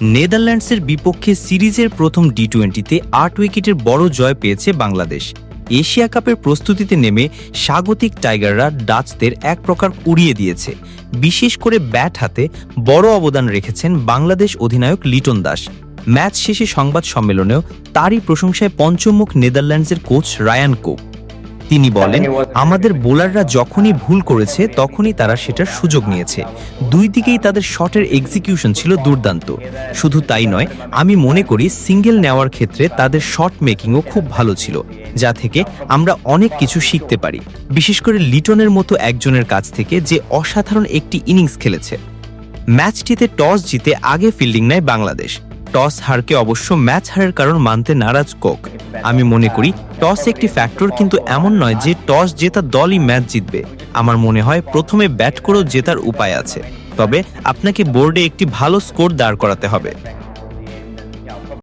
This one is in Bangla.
নেদারল্যান্ডসের বিপক্ষে সিরিজের প্রথম টি টোয়েন্টিতে আট উইকেটের বড় জয় পেয়েছে বাংলাদেশ। এশিয়া কাপের প্রস্তুতিতে নেমে স্বাগতিক টাইগাররা ডাচদের এক প্রকার উড়িয়ে দিয়েছে। বিশেষ করে ব্যাট হাতে বড় অবদান রেখেছেন বাংলাদেশ অধিনায়ক লিটন দাস। ম্যাচ শেষে সংবাদ সম্মেলনেও তারই প্রশংসায় পঞ্চমুখ নেদারল্যান্ডসের কোচ রায়ান কোক। তিনি বলেন আমাদের বোলাররা যখনই ভুল করেছে তখনই তারা সেটার সুযোগ নিয়েছে। দুই দিকেই তাদের শটের এক্সিকিউশন ছিল দুর্দান্ত। শুধু তাই নয় আমি মনে করি সিঙ্গেল নেওয়ার ক্ষেত্রে তাদের শট মেকিংও খুব ভালো ছিল যা থেকে আমরা অনেক কিছু শিখতে পারি। বিশেষ করে লিটনের মতো একজনের কাছ থেকে যে অসাধারণ একটি ইনিংস খেলেছে। ম্যাচটিতে টস জিতে আগে ফিল্ডিং নেয় বাংলাদেশ। টস হারকে অবশ্য ম্যাচ হারের কারণ মানতে নারাজ কোক। আমি মনে করি টস একটি ফ্যাক্টর কিন্তু এমন নয় যে টস জেতা দলই ম্যাচ জিতবে। আমার মনে হয় প্রথমে ব্যাট করেও জেতার উপায় আছে। তবে আপনাকে বোর্ডে একটি ভালো স্কোর দাঁড় করাতে হবে।